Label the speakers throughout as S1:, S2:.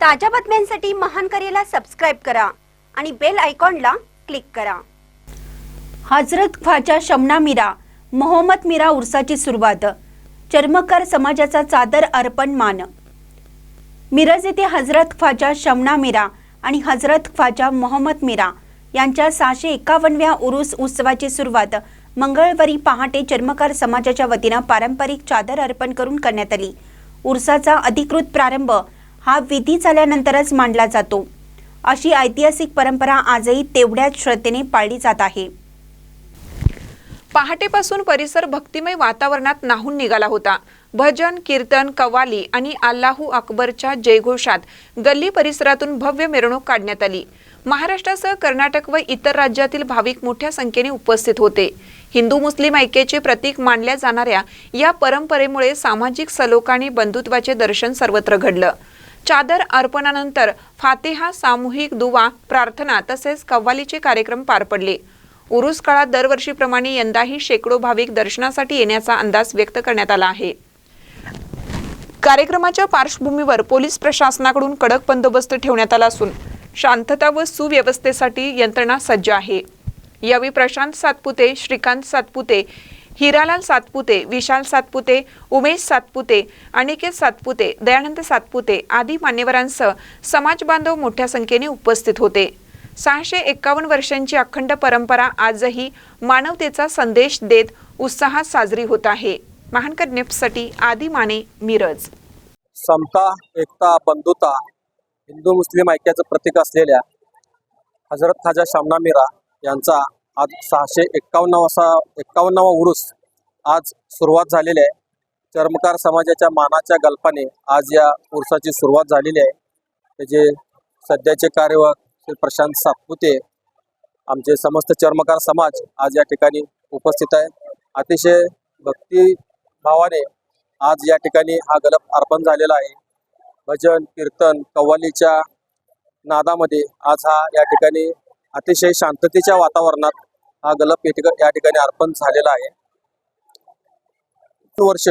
S1: ताज्या बातम्यांसाठी महान करेला सबस्क्राईब करा आणि बेल आयकॉनला क्लिक करा. हजरत ख्वाजा शमना मीरा मोहम्मद मीरा उर्साची सुरुवात. चर्मकार समाजाचा चादर अर्पण मान. मिरज येथे हजरत ख्वाजा शमना मीरा आणि हजरत ख्वाजा मोहम्मद मीरा यांच्या सहाशे एकावन्नव्या उरुस उत्सवाची सुरुवात मंगळवारी पहाटे चर्मकार समाजाच्या वतीनं पारंपरिक चादर अर्पण करून करण्यात आली. उर्साचा अधिकृत प्रारंभ हा विधी झाल्यानंतरच मांडला जातो. अशी ऐतिहासिक परंपरा आजही तेवढ्याच श्रद्धेने पाळली जात आहे.
S2: पहाटेपासून परिसर भक्तिमय वातावरणात नाहून निघाला होता. भजन कीर्तन कव्वाली आणि अल्लाहू अकबरच्या जयघोषात गल्ली परिसरातून भव्य मिरवणूक काढण्यात आली. महाराष्ट्रासह कर्नाटक व इतर राज्यातील भाविक मोठ्या संख्येने उपस्थित होते. हिंदू मुस्लिम ऐक्याचे प्रतीक मानल्या जाणाऱ्या या परंपरेमुळे सामाजिक सलोखा आणि बंधुत्वाचे दर्शन सर्वत्र घडलं. चादर अर्पणानंतर फातेहा सामूहिक दुवा प्रार्थना तसेच कव्वालीचे कार्यक्रम पार पडले. उरुस काळात दरवर्षीप्रमाणे यंदाही शेकडो भाविक दर्शनासाठी येण्याचा अंदाज व्यक्त करण्यात आला आहे. कार्यक्रमाच्या पार्श्वभूमीवर पोलीस प्रशासनाकडून कडक बंदोबस्त ठेवण्यात आला असून शांतता व सुव्यवस्थेसाठी यंत्रणा सज्ज आहे. यावेळी प्रशांत सातपुते श्रीकांत सातपुते हिरालाल सातपुते विशाल सातपुते उमेश सातपुते अनिकेत सातपुते दयानंद सातपुते आदी मान्यवरांसह समाज बांधव मोठ्या संख्येने उपस्थित होते. सहाशे एक्कावन्न वर्षांची अखंड परंपरा आजही मानवतेचा संदेश देत उत्साहात साजरी होत आहे. महानकर नेप्ससाठी आदी माने मिरज.
S3: समता एकता बंधुता हिंदू मुस्लिम ऐक्याचं प्रतीक असलेल्या हजरत खाजा शामना मीरा यांचा आज सहाशे एक्कावन्नावा एक्कावन्नावा उरुस आज सुरुवात झालेली आहे. चर्मकार समाजाच्या मानाच्या गल्पाने आज या उरसाची सुरुवात झालेली आहे. त्याचे सध्याचे कार्यवाह श्री प्रशांत सातपुते आमचे समस्त चर्मकार समाज आज या ठिकाणी उपस्थित आहे. अतिशय भक्तिभावाने आज या ठिकाणी हा गलप अर्पण झालेला आहे. भजन कीर्तन कव्वालीच्या नादामध्ये आज हा या ठिकाणी अतिशय शांततेच्या वातावरणात हा गलप या ठिकाणी अर्पण झालेला आहे. वर्ष.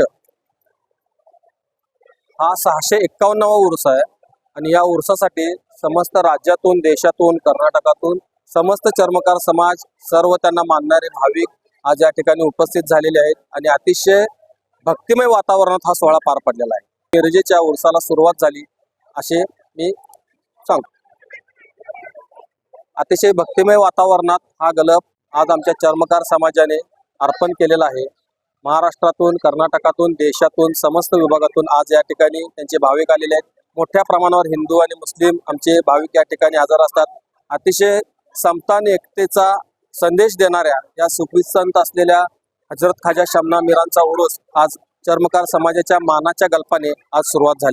S3: हा सहाशे एक्कावन्नावा उर्स आहे. आणि या उर्सासाठी समस्त राज्यातून देशातून कर्नाटकातून समस्त चर्मकार समाज सर्व त्यांना मानणारे भाविक आज या ठिकाणी उपस्थित झालेले आहेत. आणि अतिशय भक्तिमय वातावरणात हा सोहळा पार पडलेला आहे. मिरजेच्या उर्साला सुरुवात झाली. असे मी सांगतो. अतिशय भक्तिमय वातावरणात हा गलप आज आमच्या चर्मकार समाजाने अर्पण केलेला आहे. महाराष्ट्रातून कर्नाटकातून देशातून समस्त विभागातून आज या ठिकाणी त्यांचे भाविक आलेले आहेत. मोठ्या प्रमाणावर हिंदू आणि मुस्लिम आमचे भाविक या ठिकाणी हजर असतात. अतिशय समतान एकतेचा संदेश देणाऱ्या या सुफिसंत असलेल्या हजरत खाजा शमना मीरांचा उरूस आज चर्मकार समाजाच्या मानाच्या गल्पाने आज सुरुवात झाली.